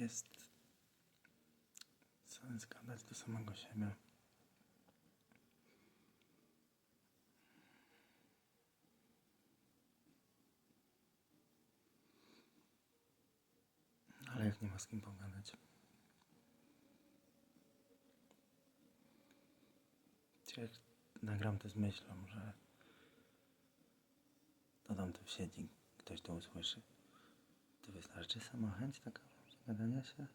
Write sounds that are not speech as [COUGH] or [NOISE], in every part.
jest cały skandal do samego siebie. Ale jak nie ma z kim pogadać. Jak nagram to z myślą, że dodam to w sieci, ktoś to usłyszy, to wystarczy sama chęć taka gadania się?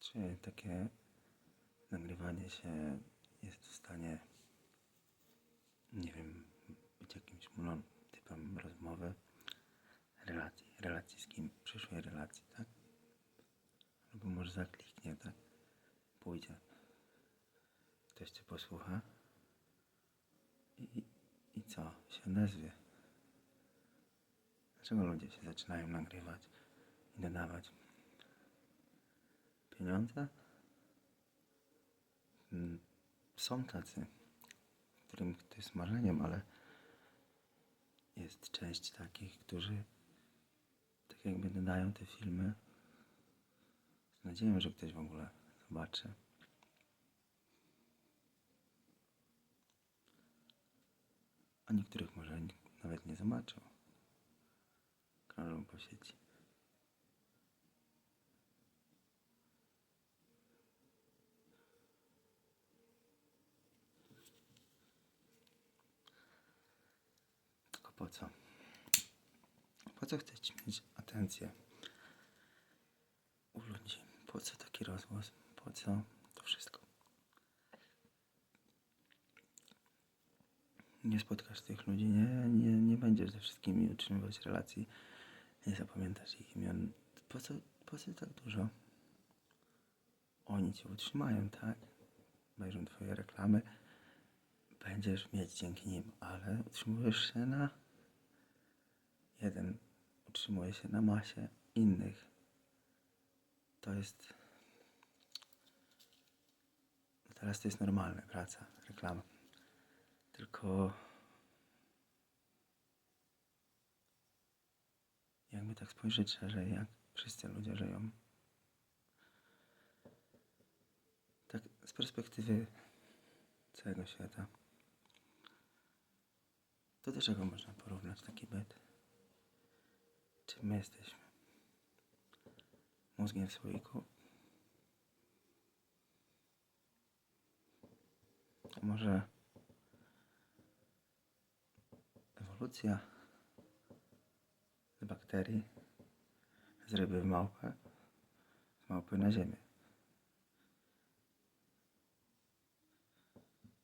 Czy takie nagrywanie się jest w stanie, nie wiem, być jakimś mulon typem rozmowy, relacji, relacji z kim, przyszłej relacji, tak? Albo może zakliknie, tak? Pójdzie. Ktoś cię posłucha i, i co? Się odezwie. Dlaczego ludzie się zaczynają nagrywać i dodawać? Pieniądze? Mm, Są tacy, którym to jest marzeniem, ale jest część takich, którzy tak jakby dodają te filmy z nadzieją, że ktoś w ogóle zobaczy. A niektórych może nawet nie zobaczył. Krążą po sieci. Tylko po co? Po co chcecie mieć atencję u ludzi? Po co taki rozgłos? Po co to wszystko? Nie spotkasz tych ludzi, nie, nie, nie będziesz ze wszystkimi utrzymywać relacji, nie zapamiętasz ich imion. Po co, po co tak dużo? Oni cię utrzymają, tak? Obejrzą twoje reklamy, będziesz mieć dzięki nim, ale utrzymujesz się na jeden utrzymuje się na masie innych. To jest. no Teraz to jest normalne, praca, reklama. Tylko. Jakby tak spojrzeć szerzej, jak wszyscy ludzie żyją. Tak z perspektywy całego świata. To do czego można porównać taki byt? Czym my jesteśmy? Mózgiem w słoiku? A może ewolucja bakterii, z ryby w małpę, z małpy na ziemię?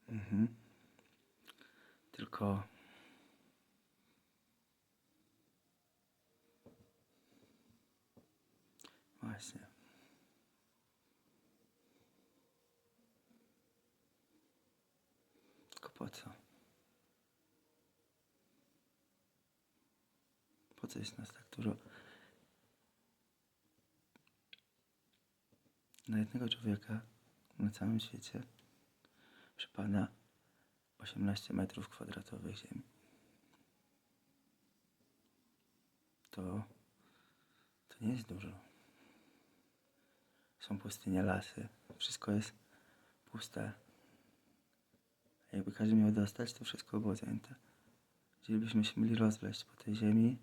Mhm. Tylko Właśnie. Tylko po co? Po co jest nas tak dużo? Na jednego człowieka na całym świecie przypada 18 metrów kwadratowych ziemi. To, to nie jest dużo. Są pustynie, lasy. Wszystko jest puste. Jakby każdy miał dostać, to wszystko było zajęte. Jeżeli byśmy się mieli rozwleść po tej ziemi,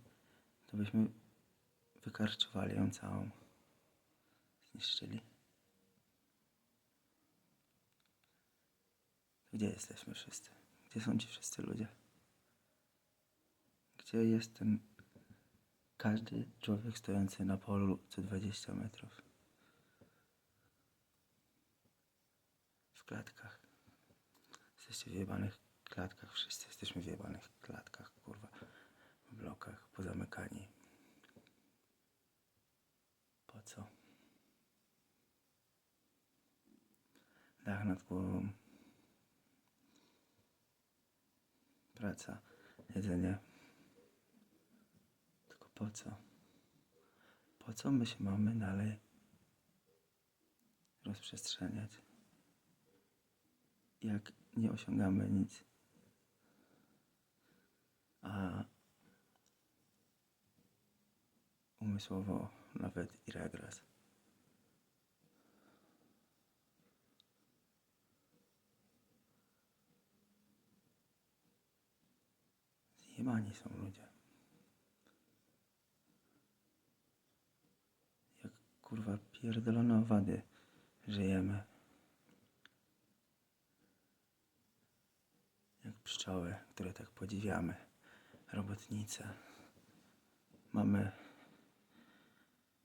to byśmy wykarczowali ją całą. Zniszczyli. Gdzie jesteśmy wszyscy? Gdzie są ci wszyscy ludzie? Gdzie jest ten każdy człowiek stojący na polu co 20 metrów? w klatkach. Jesteście w jebanych klatkach, wszyscy jesteśmy w jebanych klatkach, kurwa, w blokach, pozamykani. Po co? Dach nad głową. Praca, jedzenie. Tylko po co? Po co my się mamy dalej rozprzestrzeniać? jak nie osiągamy nic. A umysłowo nawet i regres. Zjebani są ludzie. Jak kurwa pierdolone owady żyjemy. Jak pszczoły, które tak podziwiamy. Robotnice. Mamy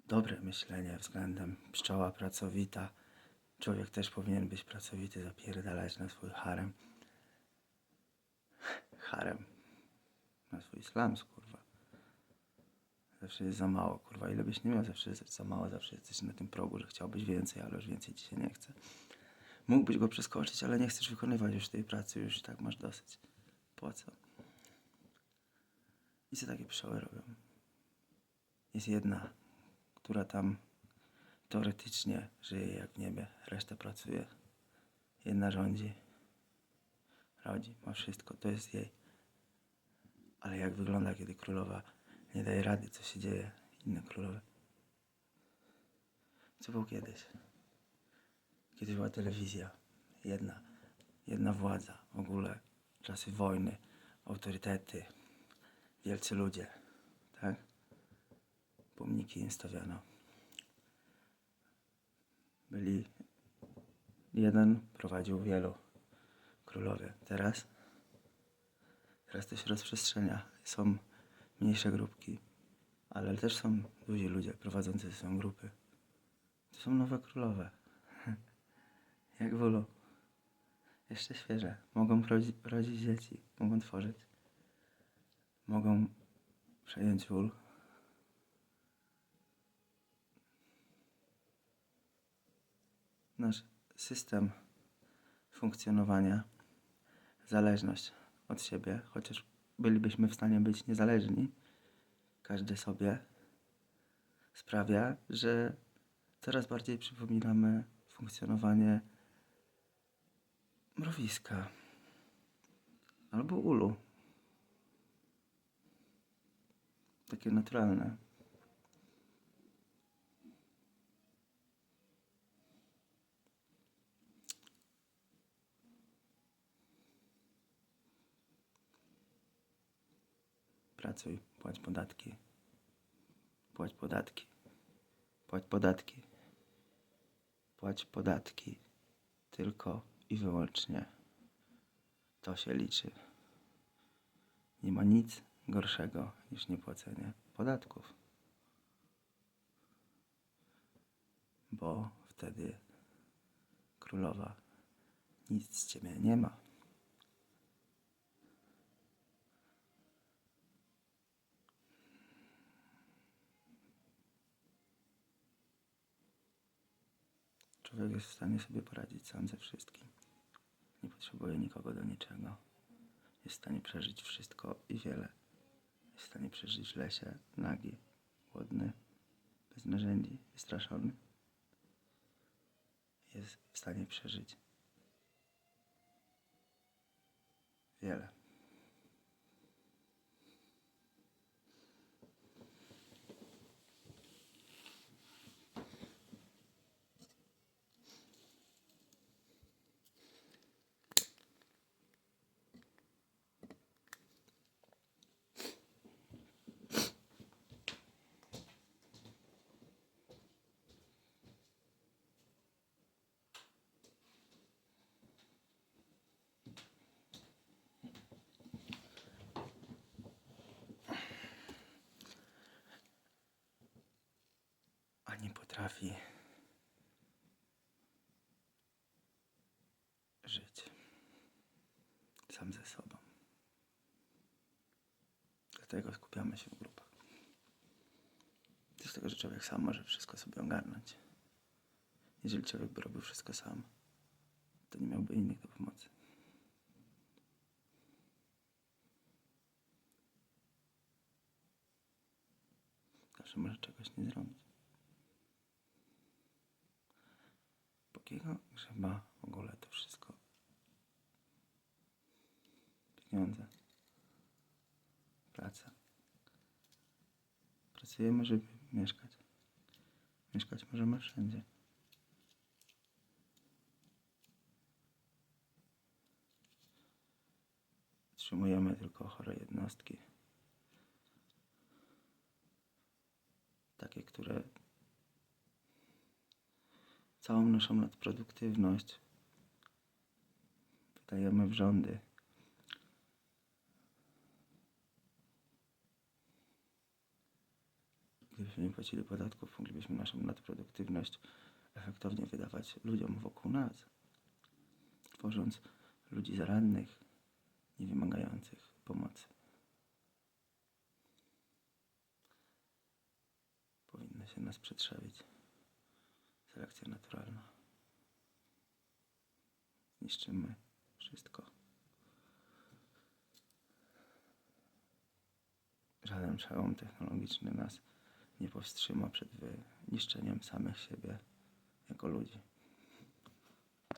dobre myślenie względem pszczoła pracowita. Człowiek też powinien być pracowity, zapierdalać na swój harem. Harem. Na swój slams, kurwa. Zawsze jest za mało, kurwa. Ile byś nie miał, zawsze jest za mało, zawsze jesteś na tym progu, że chciałbyś więcej, ale już więcej ci się nie chce. Mógłbyś go przeskoczyć, ale nie chcesz wykonywać już tej pracy, już tak masz dosyć. Po co? I co takie pszczoły robią? Jest jedna, która tam teoretycznie żyje jak w niebie, reszta pracuje. Jedna rządzi, rodzi, ma wszystko, to jest jej. Ale jak wygląda, kiedy królowa nie daje rady, co się dzieje, inne królowe. Co było kiedyś? Kiedyś była telewizja, jedna, jedna władza, w ogóle czasy wojny, autorytety, wielcy ludzie, tak? Pomniki im stawiano. Byli, jeden prowadził wielu królowie. Teraz, teraz to się rozprzestrzenia. Są mniejsze grupki, ale też są duzi ludzie prowadzący są grupy. To są nowe królowe. [LAUGHS] Jak wolą. Jeszcze świeże. Mogą rodzi- rodzić dzieci, mogą tworzyć. Mogą przejąć ul. Nasz system funkcjonowania, zależność od siebie, chociaż bylibyśmy w stanie być niezależni, każdy sobie, sprawia, że coraz bardziej przypominamy funkcjonowanie mrowiska albo ulu. Takie naturalne. Pracuj, płać podatki. Płać podatki. Płać podatki. Płać podatki. Tylko i wyłącznie. To się liczy. Nie ma nic gorszego niż niepłacenie podatków. Bo wtedy królowa nic z ciebie nie ma. Człowiek jest w stanie sobie poradzić sam ze wszystkim. Nie potrzebuje nikogo do niczego. Jest w stanie przeżyć wszystko i wiele. Jest w stanie przeżyć w lesie, nagi, głodny, bez narzędzi, wystraszony. Jest w stanie przeżyć wiele. a nie potrafi żyć sam ze sobą. Dlatego skupiamy się w grupach. Z tego, że człowiek sam może wszystko sobie ogarnąć. Jeżeli człowiek by robił wszystko sam, to nie miałby innych do pomocy. Zawsze może czegoś nie zrobić. Pókiego grzeba w ogóle to wszystko. Pieniądze. Praca. Pracujemy, żeby mieszkać. Mieszkać możemy wszędzie. Utrzymujemy tylko chore jednostki. Takie, które całą naszą nadproduktywność wydajemy w rządy. Gdybyśmy nie płacili podatków, moglibyśmy naszą nadproduktywność efektownie wydawać ludziom wokół nas, tworząc ludzi zaradnych, nie wymagających pomocy. Powinno się nas przetrzewić. Selekcja naturalna. Niszczymy wszystko. Żaden przełom technologiczny nas nie powstrzyma przed wyniszczeniem samych siebie jako ludzi.